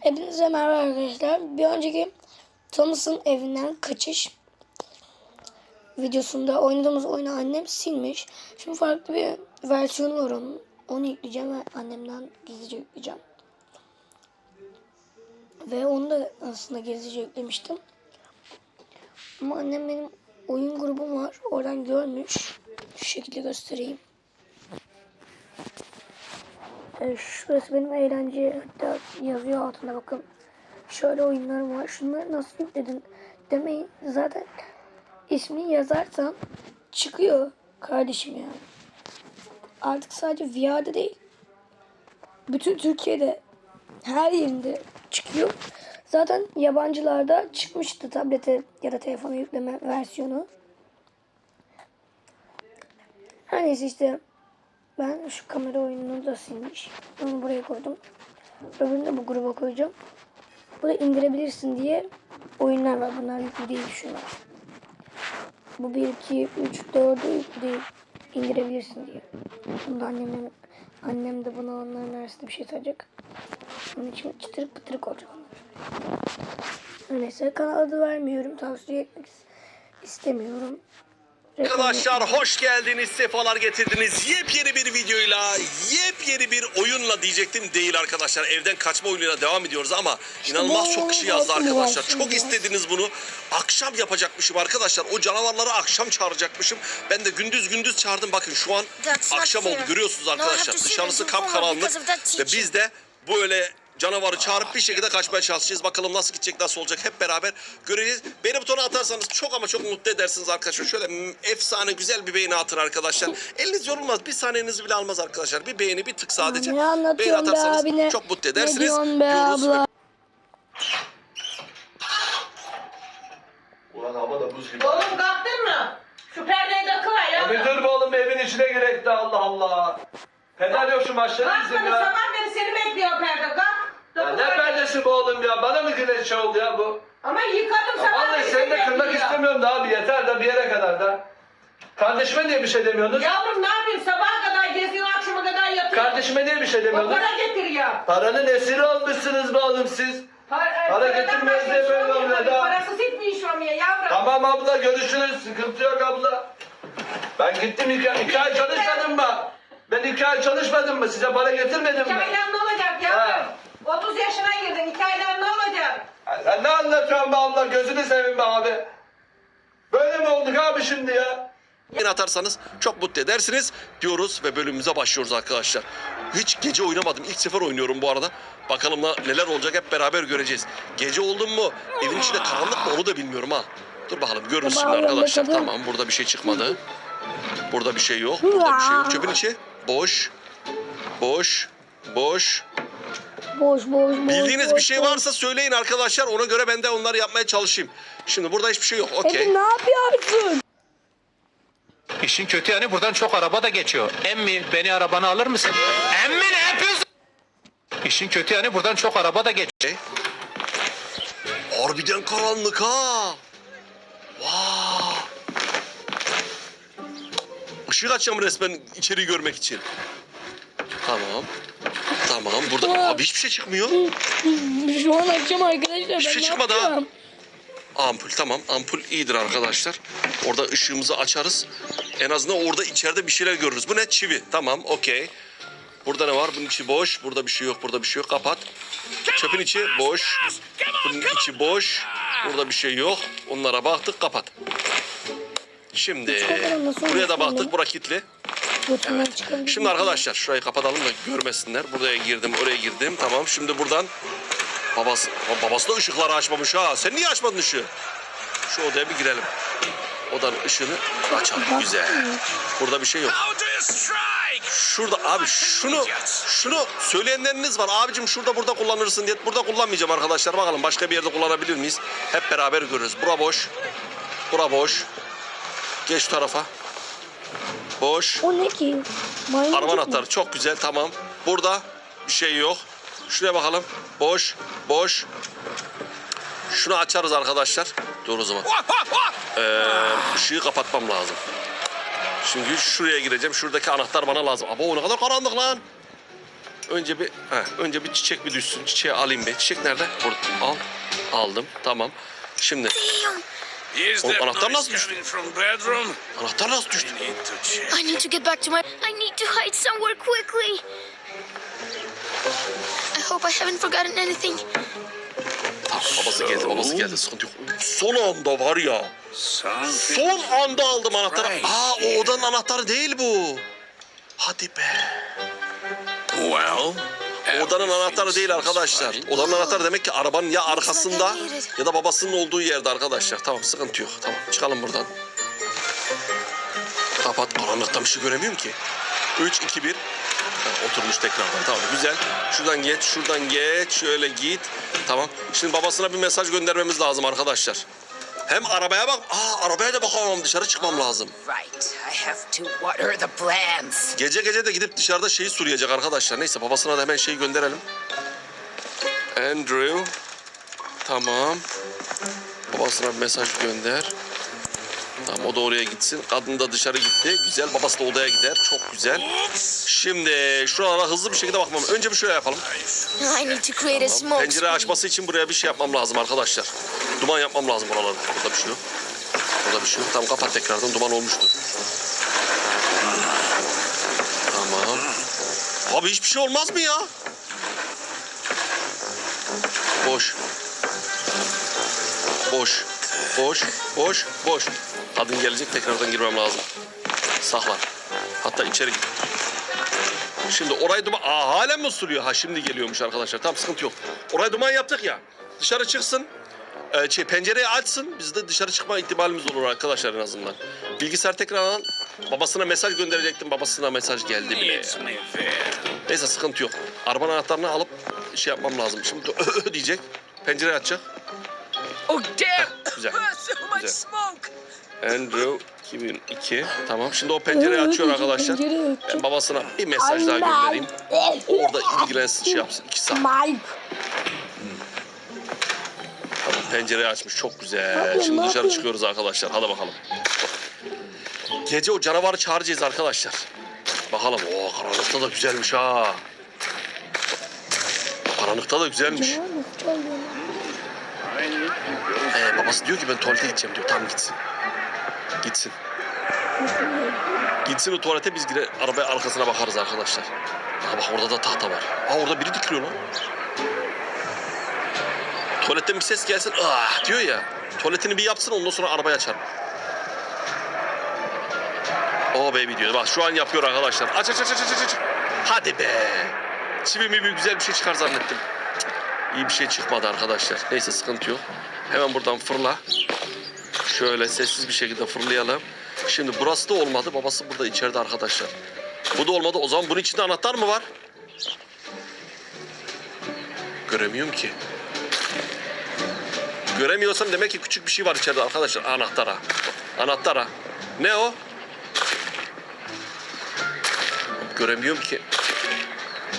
Hepinize merhaba arkadaşlar. Bir önceki Thomas'ın evinden kaçış videosunda oynadığımız oyunu annem silmiş. Şimdi farklı bir versiyonu var onun. Onu yükleyeceğim ve annemden gizlice yükleyeceğim. Ve onu da aslında gizlice yüklemiştim. Ama annem benim oyun grubum var. Oradan görmüş. Şu şekilde göstereyim. E, şurası benim eğlence hatta yazıyor altında bakın. Şöyle oyunlarım var. Şunları nasıl yükledin demeyin. Zaten ismini yazarsan çıkıyor kardeşim yani. Artık sadece VR'de değil. Bütün Türkiye'de her yerinde çıkıyor. Zaten yabancılarda çıkmıştı tablete ya da telefona yükleme versiyonu. Her neyse işte ben şu kamera oyununu da silmiş. Onu buraya koydum. Öbürünü de bu gruba koyacağım. Bu da indirebilirsin diye oyunlar var. Bunlar yüklü değil şunlar. Bu 1, 2, 3, 4'ü yüklü değil. İndirebilirsin diye. Bunu da annem, de buna onların arasında bir şey sayacak. Onun için çıtırık pıtırık olacak onlar. Neyse kanal adı vermiyorum. Tavsiye etmek istemiyorum. Arkadaşlar hoş geldiniz, sefalar getirdiniz. Yepyeni bir videoyla, yepyeni bir oyunla diyecektim değil arkadaşlar. Evden kaçma oyunuyla devam ediyoruz ama inanılmaz bu çok kişi yazdı arkadaşlar. Çok istediniz bunu. Akşam yapacakmışım arkadaşlar. O canavarları akşam çağıracakmışım. Ben de gündüz gündüz çağırdım. Bakın şu an akşam oldu görüyorsunuz arkadaşlar. Dışarısı kapkaranlık ve biz de böyle canavarı çağırıp bir şekilde kaçmaya çalışacağız. Bakalım nasıl gidecek, nasıl olacak hep beraber göreceğiz. Beğeni butonu atarsanız çok ama çok mutlu edersiniz arkadaşlar. Şöyle efsane güzel bir beğeni atın arkadaşlar. Eliniz yorulmaz. Bir saniyenizi bile almaz arkadaşlar. Bir beğeni, bir tık sadece. Ne Beğeni anlatıyorsun be atarsanız abi ne? çok mutlu Ne edersiniz. diyorsun be diyoruz. abla? Ulan hava da buz gibi. Oğlum kalktın mı? Şu perdeyi takıver ya. Bir dur be oğlum evin içine girek de Allah Allah. Peder yok şu maçları izin Kalkmadı ya. sabah beri seni bekliyor perde. Kalk. Ya ne perdesi bu oğlum ya? Bana mı güneş şey oldu ya bu? Ama yıkadım Ya sabah vallahi beri seni de kırmak bekliyor. istemiyorum da abi yeter de bir yere kadar da. Kardeşime niye bir şey demiyorsunuz? Yavrum ne yapayım sabaha kadar geziyor akşama kadar yatıyor. Kardeşime niye bir şey demiyorsunuz? para getiriyor. Paranın esiri olmuşsunuz be oğlum siz. Para, e, Para paradan getirmez diye şey böyle olmuyor oluyor da. Parasız hiçbir iş olmuyor yavrum. Tamam abla görüşürüz. Sıkıntı yok abla. Ben gittim iki, iki ay çalışmadım mı? Ben iki ay çalışmadım mı? Size para getirmedim mi? aydan ne olacak yavrum? 30 yaşına girdin. iki aydan ne olacak? Ya Sen ne anlatıyorsun be abla? Gözünü seveyim be abi. Böyle mi olduk abi şimdi ya? Beğeni atarsanız çok mutlu edersiniz diyoruz ve bölümümüze başlıyoruz arkadaşlar. Hiç gece oynamadım. İlk sefer oynuyorum bu arada. Bakalım na- neler olacak hep beraber göreceğiz. Gece oldum mu? Evin içinde karanlık mı onu da bilmiyorum ha. Dur bakalım görürüz şimdi Bağırıyorum arkadaşlar. bakalım. Tamam burada bir şey çıkmadı. Burada bir şey yok. Burada bir şey yok. Çöpün içi boş. Boş. Boş. Boş boş boş. Bildiğiniz boş, bir şey boş. varsa söyleyin arkadaşlar. Ona göre ben de onları yapmaya çalışayım. Şimdi burada hiçbir şey yok. Okey. Ne yapıyorsun? İşin kötü yanı buradan çok araba da geçiyor. Emmi beni arabana alır mısın? Emmi ne yapıyorsun? İşin kötü yanı buradan çok araba da geçiyor. Harbiden karanlık ha. Vay. Işık açacağım resmen içeri görmek için. Tamam. Tamam burada abi hiçbir şey çıkmıyor. Şu an akşam arkadaşlar ben Hiçbir şey ne çıkmadı ha. yapacağım? Ampul tamam ampul iyidir arkadaşlar. Orada ışığımızı açarız. En azından orada içeride bir şeyler görürüz. Bu ne? Çivi. Tamam okey. Burada ne var? Bunun içi boş. Burada bir şey yok. Burada bir şey yok. Kapat. Çöpün içi boş. Bunun içi boş. Burada bir şey yok. Onlara baktık. Kapat. Şimdi buraya da baktık. Bura kilitli. Şimdi arkadaşlar şurayı kapatalım da görmesinler. Buraya girdim, oraya girdim. Tamam şimdi buradan babası, babası da ışıkları açmamış ha. Sen niye açmadın ışığı? Şu odaya bir girelim. Odanın ışığını açalım. Güzel. Burada bir şey yok. Şurada abi şunu şunu söyleyenleriniz var. Abicim şurada burada kullanırsın diye. Burada kullanmayacağım arkadaşlar. Bakalım başka bir yerde kullanabilir miyiz? Hep beraber görürüz. Bura boş. Bura boş. Geç şu tarafa. Boş. O ne ki? Maymuncuk Araba mu? anahtarı çok güzel tamam. Burada bir şey yok. Şuraya bakalım. Boş, boş. Şunu açarız arkadaşlar. Dur o zaman. Ee, ışığı kapatmam lazım. Şimdi şuraya gireceğim. Şuradaki anahtar bana lazım. Ama o ne kadar karanlık lan. önce bir heh, önce bir çiçek bir düşsün. Çiçeği alayım bir. Çiçek nerede? Burada. Al. Aldım. Tamam. Şimdi Oğlum, anahtar nasıl düştü? anahtar nasıl düştü? I need to get back to my. I need to hide somewhere quickly. I hope I haven't forgotten anything. Tamam babası geldi babası geldi sıkıntı yok. Son anda var ya. Son anda aldım anahtarı. Aa o odanın anahtarı değil bu. Hadi be. Well, Odanın anahtarı değil arkadaşlar. Odanın anahtarı demek ki arabanın ya arkasında ya da babasının olduğu yerde arkadaşlar. Tamam sıkıntı yok. Tamam çıkalım buradan. Kapat. Karanlıkta bir şey göremiyorum ki. 3, 2, 1. Ha, oturmuş tekrardan. Tamam güzel. Şuradan geç, şuradan geç. Şöyle git. Tamam. Şimdi babasına bir mesaj göndermemiz lazım arkadaşlar. Hem arabaya bak. Aa arabaya da bakamam. Dışarı çıkmam lazım. Right, I have to water the plants. Gece gece de gidip dışarıda şeyi sulayacak arkadaşlar. Neyse babasına da hemen şeyi gönderelim. Andrew. Tamam. Babasına bir mesaj gönder. Tamam o da oraya gitsin. Kadın da dışarı gitti. Güzel. Babası da odaya gider. Çok güzel. Şimdi şuralara hızlı bir şekilde bakmam. Önce bir şöyle yapalım. I need to create a smoke Pencere screen. açması için buraya bir şey yapmam lazım arkadaşlar. Duman yapmam lazım oralarda. Burada bir şey yok. Burada bir şey yok. Tamam kapat tekrardan. Duman olmuştu. Tamam. Abi hiçbir şey olmaz mı ya? Boş. Boş. Boş. Boş. Boş. Kadın gelecek tekrardan girmem lazım. Saklan. Hatta içeri git. Şimdi orayı duman... Aa halen mi suluyor? Ha şimdi geliyormuş arkadaşlar. Tamam sıkıntı yok. Orayı duman yaptık ya. Dışarı çıksın. Ee, şey, pencereyi açsın. Biz de dışarı çıkma ihtimalimiz olur arkadaşlar en azından. Bilgisayar tekrardan babasına mesaj gönderecektim. Babasına mesaj geldi bile. ya. Neyse sıkıntı yok. Arabanın anahtarını alıp şey yapmam lazım. Şimdi diyecek. Pencereyi açacak. Oh, damn! Güzel. so much smoke! Andrew 2002. Tamam. Şimdi o pencereyi açıyor arkadaşlar. Ben babasına bir mesaj daha göndereyim. Orada ilgilensin şey yapsın. iki saat. Pencereyi açmış çok güzel. Şimdi dışarı çıkıyoruz arkadaşlar. Hadi bakalım. Gece o canavarı çağıracağız arkadaşlar. Bakalım. Oo karanlıkta da güzelmiş ha. Karanlıkta da güzelmiş. Ee, babası diyor ki ben tuvalete gideceğim diyor. Tamam gitsin. Gitsin. Gitsin o tuvalete biz gire arabaya arkasına bakarız arkadaşlar. Aa bak orada da tahta var. Aa orada biri dikiliyor lan. Tuvaletten bir ses gelsin ah diyor ya. Tuvaletini bir yapsın ondan sonra arabaya açar. O baby diyor. Bak şu an yapıyor arkadaşlar. Aç aç aç aç aç aç. Hadi be. Çivimi bir güzel bir şey çıkar zannettim. İyi bir şey çıkmadı arkadaşlar. Neyse sıkıntı yok. Hemen buradan fırla. Şöyle sessiz bir şekilde fırlayalım. Şimdi burası da olmadı. Babası burada içeride arkadaşlar. Bu da olmadı. O zaman bunun içinde anahtar mı var? Göremiyorum ki. Göremiyorsam demek ki küçük bir şey var içeride arkadaşlar. Anahtara. Anahtara. Ne o? Göremiyorum ki.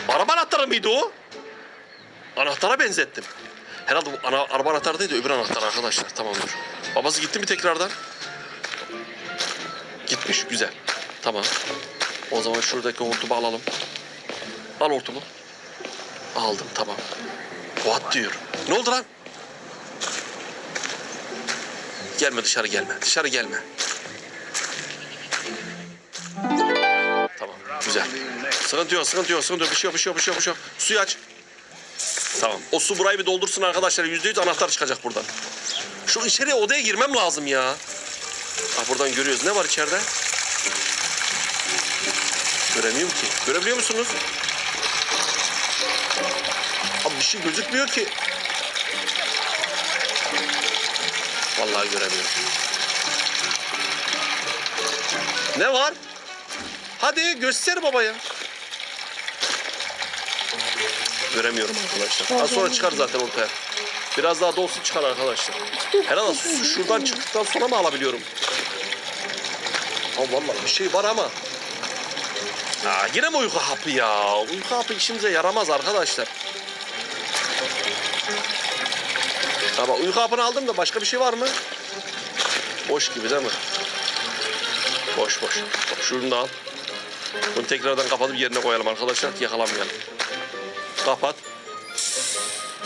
Araba anahtarı mıydı o? Anahtara benzettim. Herhalde bu ana, araba anahtarı değil de öbür anahtar arkadaşlar. Tamamdır. Babası gitti mi tekrardan? Gitmiş. Güzel. Tamam. O zaman şuradaki hortumu alalım. Al hortumu. Aldım tamam. What diyor. Ne oldu lan? Gelme dışarı gelme. Dışarı gelme. Tamam. Güzel. Sıkıntı yok, sıkıntı yok, sıkıntı yok. Bir şey yok, bir şey yok, bir şey yok, bir şey yok. Suyu aç. Tamam. O su burayı bir doldursun arkadaşlar. Yüzde yüz anahtar çıkacak buradan. Şu içeriye odaya girmem lazım ya. Ah buradan görüyoruz. Ne var içeride? Göremiyorum ki. Görebiliyor musunuz? Abi bir şey gözükmüyor ki. Vallahi göremiyorum. Ne var? Hadi göster babaya. Göremiyorum arkadaşlar. Az sonra çıkar zaten ortaya. Biraz daha dolsun çıkar arkadaşlar. Herhalde su şuradan çıktıktan sonra mı alabiliyorum? Ha vallahi bir şey var ama. Aa, yine mi uyku hapı ya? Uyku hapı işimize yaramaz arkadaşlar. Tamam uyku hapını aldım da başka bir şey var mı? Boş gibi değil mi? Boş boş. Bak şunu da al. Bunu tekrardan kapatıp yerine koyalım arkadaşlar yakalamayalım. Kapat.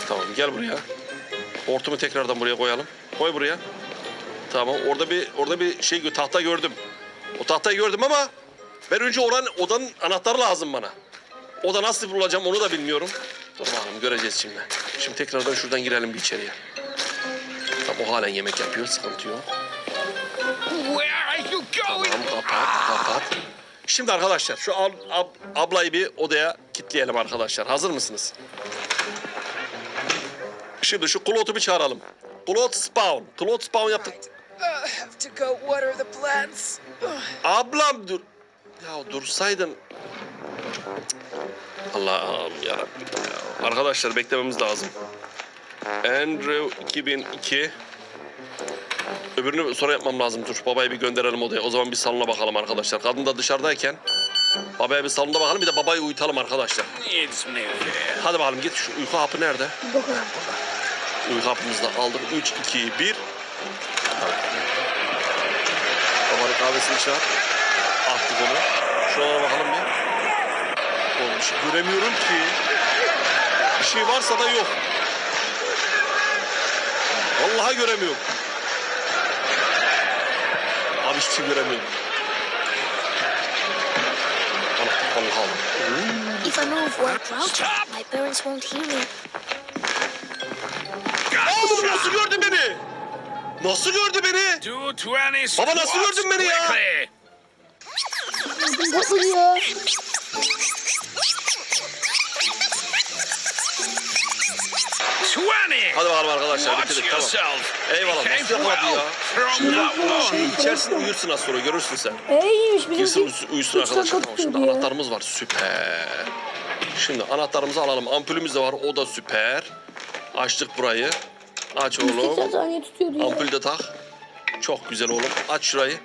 Tamam gel buraya. Hortumu tekrardan buraya koyalım. Koy buraya. Tamam orada bir orada bir şey tahta gördüm. O tahtayı gördüm ama ben önce oranın odanın anahtarı lazım bana. Oda nasıl bulacağım onu da bilmiyorum. Dur bakalım göreceğiz şimdi. Şimdi tekrardan şuradan girelim bir içeriye. O halen yemek yapıyor sıkıntı yok. Where are you going? Tamam kapat kapat. Şimdi arkadaşlar şu ab- ab- ablayı bir odaya kilitleyelim arkadaşlar. Hazır mısınız? Şimdi şu Klot'u bir çağıralım. Klot spawn. Klot spawn yaptık. Uh. Ablam dur. Ya dursaydın. Allah'ım yarabbim ya. Arkadaşlar beklememiz lazım. Andrew 2002. Öbürünü sonra yapmam lazım. Dur babayı bir gönderelim odaya. O zaman bir salona bakalım arkadaşlar. Kadın da dışarıdayken babaya bir salonda bakalım. Bir de babayı uyutalım arkadaşlar. Hadi bakalım git. Şu uyku hapı nerede? Bakalım. Uyku hapımızı da aldık. 3, 2, 1. Babanın kahvesini çağır. Attık onu. Şuralara bakalım bir. Şey göremiyorum ki. Bir şey varsa da yok. Vallahi göremiyorum. Abi hiçbir şey göremiyorum. Anahtar vallahi aldım. If I move while crouching, my parents won't hear me. Oğlum nasıl gördü beni? Nasıl gördü beni? 220 Baba nasıl gördün beni ya? Nasıl ya? Hadi bakalım arkadaşlar bitirdik tamam. Eyvallah, nasıl yakaladı ya? that one. İçersin uyursun az sonra görürsün sen. E iyiymiş Girsin uyusun, uyusun üç arkadaşlar. dakika Tamam, şimdi tutuyordu ya. anahtarımız var süper. Şimdi anahtarımızı alalım. Ampulümüz de var o da süper. Açtık burayı. Aç 80 oğlum. saniye tutuyordu ya. Ampul de tak. Çok güzel oğlum. Aç şurayı.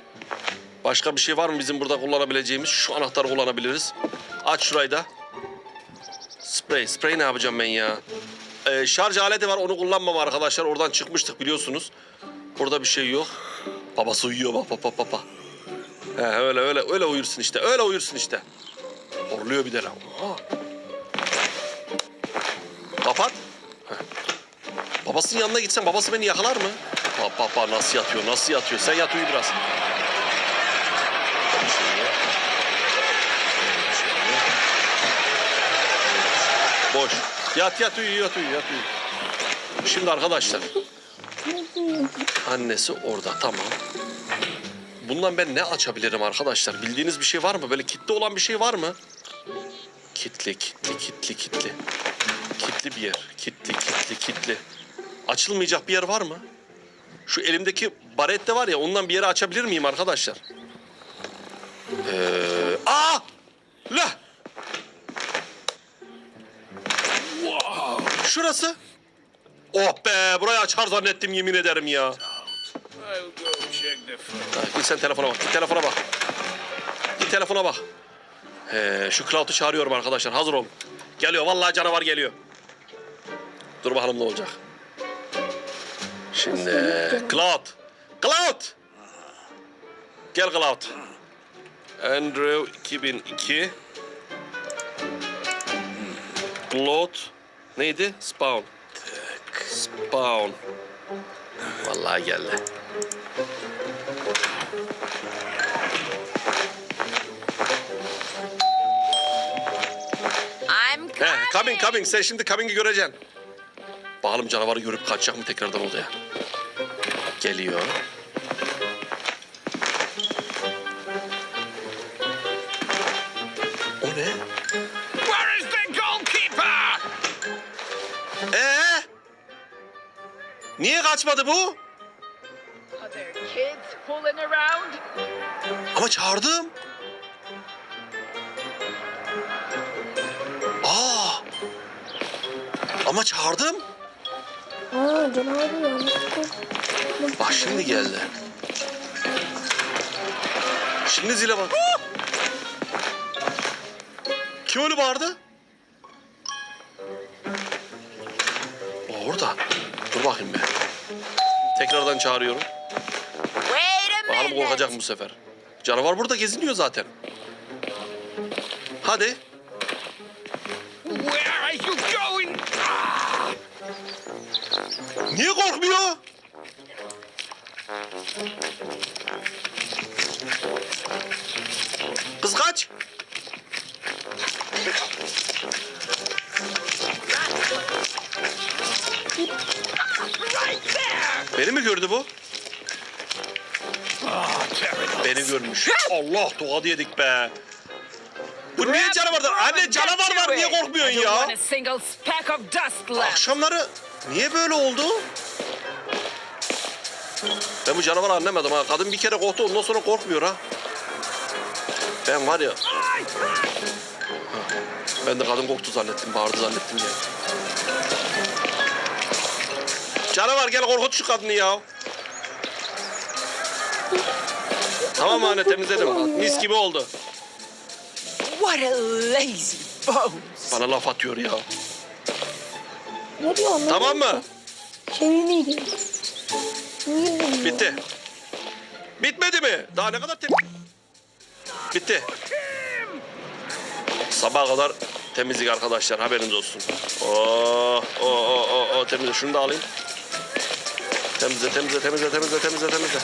Başka bir şey var mı bizim burada kullanabileceğimiz? Şu anahtarı kullanabiliriz. Aç şurayı da. Sprey. Sprey ne yapacağım ben ya? Ee, şarj aleti var onu kullanmam arkadaşlar. Oradan çıkmıştık biliyorsunuz. Burada bir şey yok. Babası uyuyor bak bak bak bak. He, öyle öyle öyle uyursun işte. Öyle uyursun işte. Horluyor bir de lan. Aa. Kapat. Babasının yanına gitsen babası beni yakalar mı? Bak bak nasıl yatıyor nasıl yatıyor. Sen yat uyu biraz. Şöyle. Şöyle. Boş. Yat yat uyu yat uyu yat uyu. Şimdi arkadaşlar. Annesi orada tamam. Bundan ben ne açabilirim arkadaşlar? Bildiğiniz bir şey var mı? Böyle kitli olan bir şey var mı? Kitli, kitli, kitli, kitli. Kitli bir yer. Kitli, kitli, kitli. Açılmayacak bir yer var mı? Şu elimdeki barette var ya ondan bir yere açabilir miyim arkadaşlar? Ee, aa! La! Şurası. Oh be burayı açar zannettim yemin ederim ya. Ha, git sen telefona bak. Git telefona bak. Git telefona bak. Ee, şu Cloud'u çağırıyorum arkadaşlar. Hazır olun. Geliyor. Vallahi canavar geliyor. Dur bakalım ne olacak. Şimdi Cloud. Cloud. Gel Cloud. Andrew 2002. Cloud. Neydi? Spawn. Spawn. Vallahi geldi. I'm He, coming coming. Sen şimdi coming'i göreceksin. Bakalım canavarı görüp kaçacak mı tekrardan odaya? Geliyor. Niye kaçmadı bu? Are there kids fooling around? Ama çağırdım. Aa! Ama çağırdım. Aa canavar ya. Bak şimdi geldi. Şimdi zile bak. Kim öyle bağırdı? Dur bakayım be. Tekrardan çağırıyorum. Bakalım korkacak mı bu sefer. Canavar burada geziniyor zaten. Hadi. Where are you going? Niye korkmuyor? Kız kaç. Beni mi gördü bu? Beni görmüş. Allah tokadı yedik be. Bu niye canavardan? Anne canavar var niye korkmuyorsun ya? Akşamları niye böyle oldu? Ben bu canavarı anlamadım ha. Kadın bir kere korktu ondan sonra korkmuyor ha. Ben var ya. Ben de kadın korktu zannettim, bağırdı zannettim ya. Canavar gel korkut şu kadını ya. Tamam anne temizledim. Mis gibi oldu. What a lazy bones. Bana laf atıyor ya. Ne diyor anlamadım Tamam mı? Niye bilmiyorum. Bitti. Bitmedi mi? Daha ne kadar temiz... Bitti. Sabaha kadar temizlik arkadaşlar haberiniz olsun. Oh, oh, oh, oh, oh, temizle. Şunu da alayım. Temizle, temizle, temizle, temizle, temizle, temizle.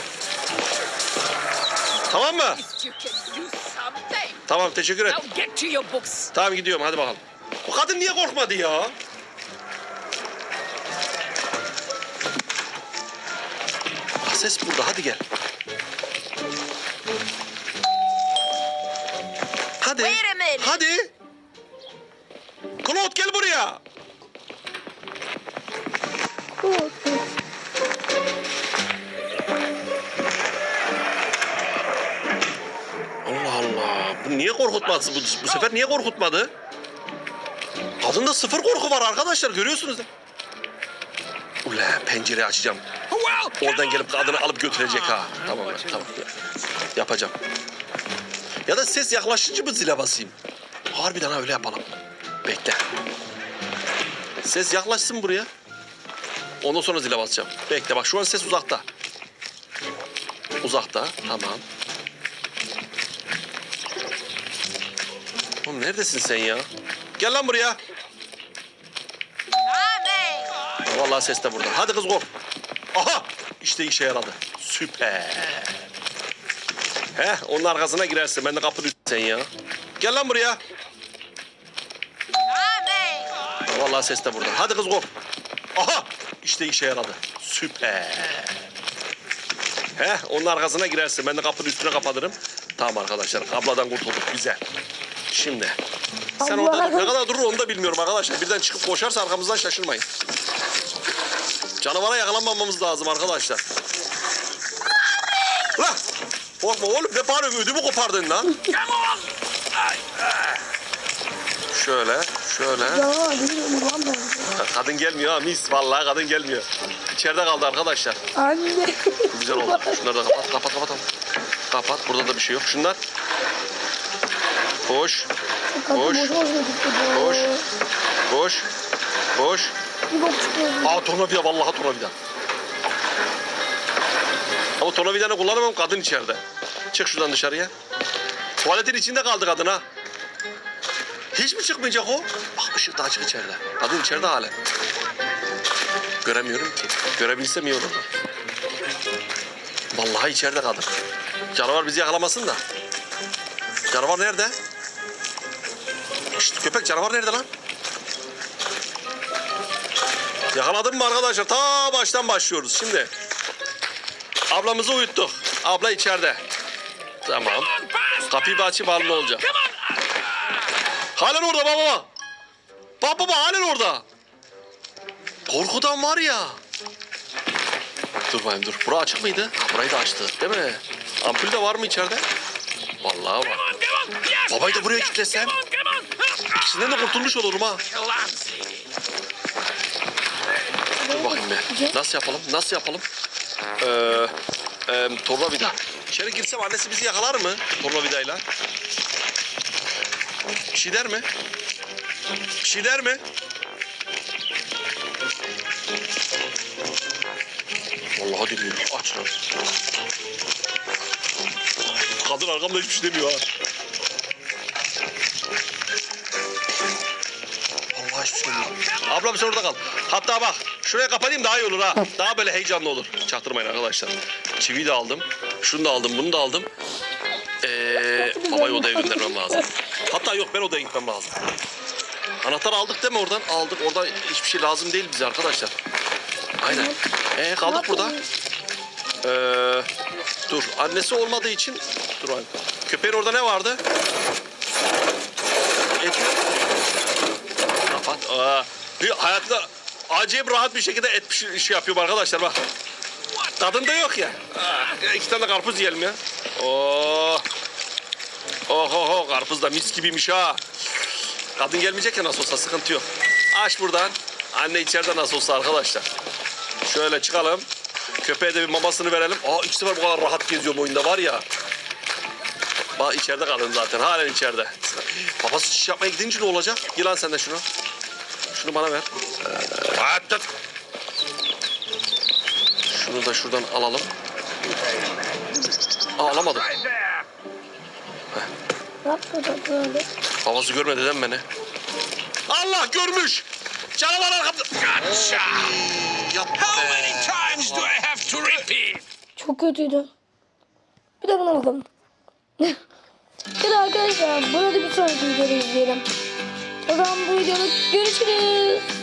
Tamam mı? Tamam, teşekkür et. Now get to your books. Tamam gidiyorum, hadi bakalım. Bu kadın niye korkmadı ya? Ah, Ses burada, hadi gel. Hadi. Wait a minute. Hadi. Claude gel buraya. Allah korkutmadı? Bu, bu sefer niye korkutmadı? Kadında sıfır korku var arkadaşlar görüyorsunuz. Ula pencereyi açacağım. Oradan gelip kadını alıp götürecek ha. Tamam tamam. ya. Yapacağım. Ya da ses yaklaşınca mı zile basayım? Harbiden ha öyle yapalım. Bekle. Ses yaklaşsın buraya. Ondan sonra zile basacağım. Bekle bak şu an ses uzakta. Uzakta. Tamam. Neredesin sen ya? Gel lan buraya. Vallahi ses de burada. Hadi kız kork. Aha! İşte işe yaradı. Süper. Heh, onun arkasına girersin. Ben de kapının üstü sen ya. Gel lan buraya. Vallahi ses de burada. Hadi kız kork. Aha! İşte işe yaradı. Süper. Heh, onun arkasına girersin. Ben de kapının üstüne kapatırım. Tamam arkadaşlar. Abladan kurtulduk. Güzel. Şimdi. Sen orada ne kadar durur onu da bilmiyorum arkadaşlar. Birden çıkıp koşarsa arkamızdan şaşırmayın. Canavara yakalanmamamız lazım arkadaşlar. Lan! Korkma oğlum ne bağırıyorsun? Ödümü kopardın lan. Şöyle, şöyle. Ya bilmiyorum lan ben. Kadın gelmiyor ha mis. Vallahi kadın gelmiyor. İçeride kaldı arkadaşlar. Anne. Güzel oldu. Şunları da kapat, kapat, kapat. Kapat. Burada da bir şey yok. Şunlar. Koş, Kadın Boş. boş boş gitti. Boş. koş, koş. Bok çıkıyor. Aa tornavida vallahi tornavida. Ama tornavidanı kullanamam kadın içeride. Çık şuradan dışarıya. Tuvaletin içinde kaldı kadın ha. Hiç mi çıkmayacak o? Bak ışık da açık içeride. Kadın içeride hala. Göremiyorum ki. Görebilsem iyi olurdu. Vallahi içeride kadın. Canavar bizi yakalamasın da. Canavar nerede? Köpek canavar nerede lan? Yakaladım mı arkadaşlar? Ta baştan başlıyoruz şimdi. Ablamızı uyuttuk. Abla içeride. Tamam. Kapıyı bir açayım halin olacak. Halen orada baba. Baba baba halen orada. Korkudan var ya. Dur bakayım dur. Bura açık mıydı? Burayı da açtı değil mi? Ampul de var mı içeride? Vallahi var. Babayı da buraya kilitlesem. İkisinden de kurtulmuş olurum ha. Clumsy. Dur bakayım bir. Nasıl yapalım? Nasıl yapalım? Ee, e, tornavida. İçeri girsem annesi bizi yakalar mı? Tornavidayla. Bir şey der mi? Bir şey der mi? Vallahi demiyor. Aç lan. Kadın arkamda hiçbir şey demiyor ha. Ablam sen orada kal. Hatta bak şuraya kapatayım daha iyi olur ha. Daha böyle heyecanlı olur. Çaktırmayın arkadaşlar. Çiviyi de aldım. Şunu da aldım bunu da aldım. Ee, babayı odaya göndermem lazım. Hatta yok ben odaya gitmem lazım. Anahtar aldık değil mi oradan? Aldık. Orada hiçbir şey lazım değil bize arkadaşlar. Aynen. Ee, kaldık burada. Ee, dur. Annesi olmadığı için... Dur abi. Köpeğin orada ne vardı? Et. Kapat. Aa, bir hayatta acayip rahat bir şekilde et pişir, işi yapıyorum arkadaşlar bak. Tadında yok ya. Aa, iki tane karpuz yiyelim ya. Oh. Oh oh oh karpuz da mis gibiymiş ha. Kadın gelmeyecek ya nasıl olsa sıkıntı yok. Aç buradan. Anne içeride nasıl olsa arkadaşlar. Şöyle çıkalım. Köpeğe de bir mamasını verelim. Aa iki sefer bu kadar rahat geziyorum oyunda var ya. Bak içeride kalın zaten. Halen içeride. Babası şiş yapmaya gidince ne olacak? Yılan sen de şunu. Şunu bana ver. Ee, at, at. Şunu da şuradan alalım. Aa, alamadım. Da? Babası görmedi değil mi beni? Allah görmüş. Canavar arkamda. Gotcha! Yap How many times do I have to repeat? Çok kötüydü. Bir de buna bakalım. Bir de arkadaşlar burada bir sonraki videoda izleyelim. O zaman bu videoda görüşürüz.